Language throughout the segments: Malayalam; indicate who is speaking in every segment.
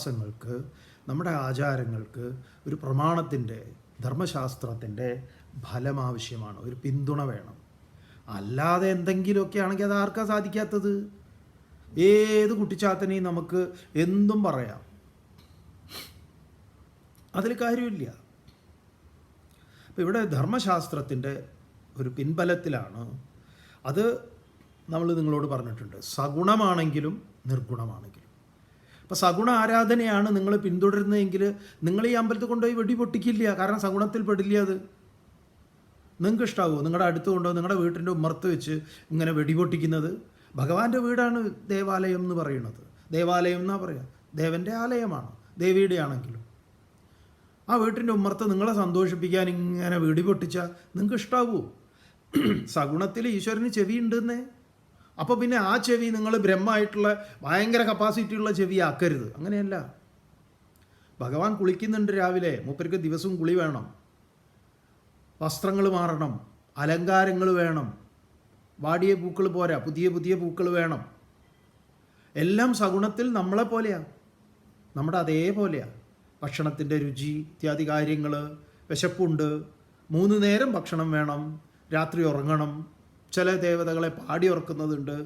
Speaker 1: വിശ്വാസങ്ങൾക്ക് നമ്മുടെ ആചാരങ്ങൾക്ക് ഒരു പ്രമാണത്തിന്റെ ധർമ്മശാസ്ത്രത്തിന്റെ ഫലം ആവശ്യമാണ്. ഒരു പിന്തുണ വേണം. അല്ലാതെ എന്തെങ്കിലുമൊക്കെ ആണെങ്കിൽ അത് ആർക്കാ സാധിക്കാത്തത്? ഏത് കുട്ടിച്ചാത്തനെയും നമുക്ക് എന്തും പറയാം. അതിൽ കാര്യമില്ല. അപ്പം ഇവിടെ ധർമ്മശാസ്ത്രത്തിന്റെ ഒരു പിൻബലത്തിലാണ്. അത് നമ്മൾ നിങ്ങളോട് പറഞ്ഞിട്ടുണ്ട്. സഗുണമാണെങ്കിലും നിർഗുണമാണെങ്കിലും. അപ്പോൾ സഗുണ ആരാധനയാണ് നിങ്ങൾ പിന്തുടരുന്നതെങ്കിൽ നിങ്ങൾ ഈ അമ്പലത്തിൽ കൊണ്ടുപോയി വെടി പൊട്ടിക്കില്ല കാരണം സഗുണത്തിൽ പെടില്ല അത്. നിങ്ങൾക്ക് ഇഷ്ടാവുമോ നിങ്ങളുടെ അടുത്ത് കൊണ്ടോ നിങ്ങളുടെ വീട്ടിന്റെ ഉമ്മർത്ത് വെച്ച് ഇങ്ങനെ വെടി പൊട്ടിക്കുന്നത് ഭഗവാന്റെ വീടാണ് ദേവാലയം എന്ന് പറയുന്നത്. ദേവാലയം എന്നാ പറയുക ദേവന്റെ ആലയമാണ്. ദേവിയുടെ ആണെങ്കിലും. ആ വീട്ടിന്റെ ഉമ്മർത്ത് നിങ്ങളെ സന്തോഷിപ്പിക്കാൻ ഇങ്ങനെ വെടി പൊട്ടിച്ചാൽ നിങ്ങൾക്ക് ഇഷ്ടാവുമോ സഗുണത്തിൽ ഈശ്വരന് ചെവി ഉണ്ടെന്നേ അപ്പോൾ പിന്നെ ആ ചെവി നിങ്ങൾ ബ്രഹ്മമായിട്ടുള്ള ഭയങ്കര കപ്പാസിറ്റി ഉള്ള ചെവി ആക്കരുത്. അങ്ങനെയല്ല. ഭഗവാൻ കുളിക്കുന്നുണ്ട് രാവിലെ. മൂപ്പർക്ക് ദിവസവും കുളി വേണം. വസ്ത്രങ്ങൾ മാറണം. അലങ്കാരങ്ങൾ വേണം. വാടിയ പൂക്കൾ പോരാ. പുതിയ പുതിയ പൂക്കൾ വേണം. എല്ലാം സഗുണത്തിൽ നമ്മളെ പോലെയാണ് നമ്മുടെ അതേപോലെയാണ് ഭക്ഷണത്തിന്റെ രുചി ഇത്യാദി കാര്യങ്ങൾ വിശപ്പുണ്ട്. മൂന്ന് നേരം ഭക്ഷണം വേണം. രാത്രി ഉറങ്ങണം. ചില ദേവതകളെ പാടി ഉറക്കുന്നതുണ്ട്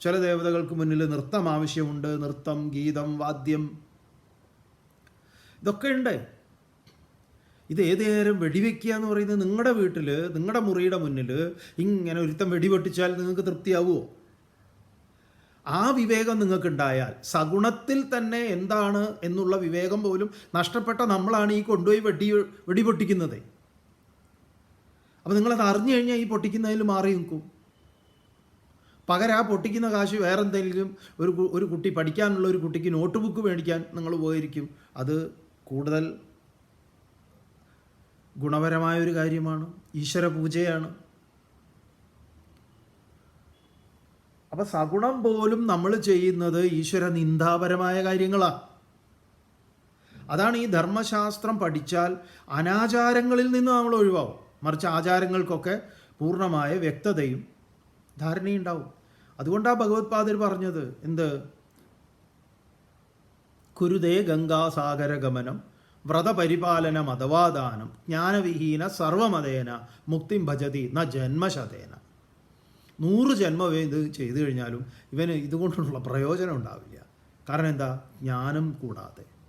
Speaker 1: ചില ദേവതകൾക്ക് മുന്നിൽ നൃത്തം ആവശ്യമുണ്ട്. നൃത്തം ഗീതം വാദ്യം. ഇതൊക്കെ ഉണ്ട്. ഇത് ഏത് നേരം വെടിവെക്കുക എന്ന് പറയുന്നത് നിങ്ങളുടെ വീട്ടിൽ നിങ്ങളുടെ മുറിയുടെ മുന്നിൽ ഇങ്ങനെ ഒരുത്തം വെടിവെട്ടിച്ചാൽ നിങ്ങൾക്ക് തൃപ്തിയാവുമോ? ആ വിവേകം നിങ്ങൾക്കുണ്ടായാൽ സഗുണത്തിൽ തന്നെ എന്താണ് എന്നുള്ള വിവേകം പോലും നഷ്ടപ്പെട്ട നമ്മളാണ് ഈ കൊണ്ടുപോയി വെടി വെടിപൊട്ടിക്കുന്നത്. അപ്പോൾ നിങ്ങളത് അറിഞ്ഞു കഴിഞ്ഞാൽ ഈ പൊട്ടിക്കുന്നതിൽ മാറി നിൽക്കും. പകരം ആ പൊട്ടിക്കുന്ന കാശ് വേറെ എന്തെങ്കിലും ഒരു ഒരു കുട്ടി പഠിക്കാനുള്ള ഒരു കുട്ടിക്ക് നോട്ട് ബുക്ക് മേടിക്കാൻ നിങ്ങൾ പോയിരിക്കും. അത് കൂടുതൽ ഗുണപരമായ ഒരു കാര്യമാണ്. ഈശ്വര പൂജയാണ്. അപ്പം സഗുണം പോലും നമ്മൾ ചെയ്യുന്നത് ഈശ്വര നിന്ദാപരമായ കാര്യങ്ങളാണ് അതാണ് ഈ ധർമ്മശാസ്ത്രം പഠിച്ചാൽ അനാചാരങ്ങളിൽ നിന്ന് നമ്മൾ ഒഴിവാകും മറിച്ച് ആചാരങ്ങൾക്കൊക്കെ പൂർണമായ വ്യക്തതയും ധാരണയുണ്ടാവും. അതുകൊണ്ടാണ് ഭഗവത്പാദർ പറഞ്ഞത് എന്ത്? കുരുതേ ഗംഗാസാഗര ഗമനം വ്രതപരിപാലന മതവാദാനം ജ്ഞാനവിഹീന സർവമതേന മുക്തിം ഭജതി ന ജന്മശതേന. നൂറ് ജന്മം ഇത് ചെയ്തു കഴിഞ്ഞാലും ഇവന് ഇതുകൊണ്ടുള്ള പ്രയോജനം ഉണ്ടാവില്ല. കാരണം എന്താ? ജ്ഞാനം കൂടാതെ.